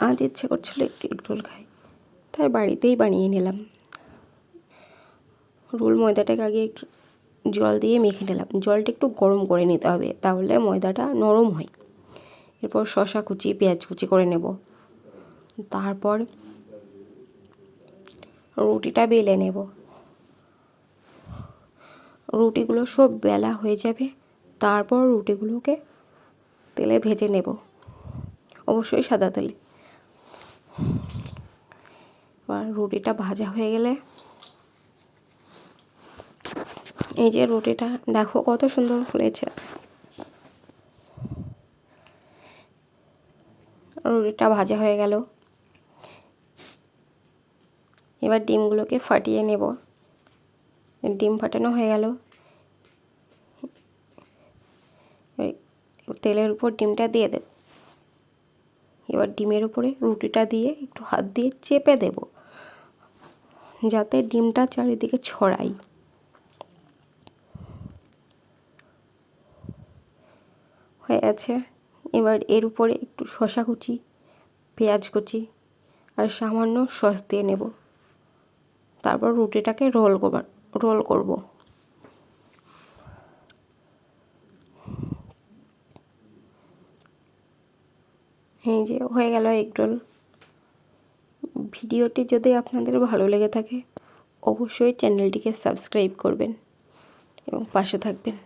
আজ ইচ্ছে করছিল একটু এগ রোল খাই। তাই বাড়িতেই বানিয়ে নিলাম। রোল ময়দাটাকে আগে একটু জল দিয়ে মেখে নিলাম। জলটা একটু গরম করে নিতে হবে, তাহলে ময়দাটা নরম হয়। এরপর শশা কুচি, পেঁয়াজ কুচি করে নেব। তারপর রুটিটা বেলে নেব। রুটিগুলো সব বেলা হয়ে যাবে, তারপর রুটিগুলোকে তেলে ভেজে নেব। অবশ্যই সাদা তেলে। এবার রুটিটা ভাজা হয়ে গেলে এই যে রুটিটা, দেখো কত সুন্দর ফুলেছে। রুটিটা ভাজা হয়ে গেল। এবার ডিমগুলোকে ফাটিয়ে নেব। ডিম ফাটানো হয়ে গেল। তেলের উপর ডিমটা দিয়ে দেব। এবার ডিমের উপরে রুটিটা দিয়ে একটু হাত দিয়ে চেপে দেব, যাতে ডিমটা চারিদিকে ছড়াই হয়ে আছে এবার এর উপরে একটু শশা কুচি, পেঁয়াজ কুচি আর সামান্য সস দিয়ে নেব। তারপর রুটিটাকে রোল করবার রোল করব। এই যে হয়ে গেল এগ রোল ভিডিওটি যদি আপনাদের ভালো লেগে থাকে, অবশ্যই চ্যানেলটিকে সাবস্ক্রাইব করবেন এবং পাশে থাকবেন।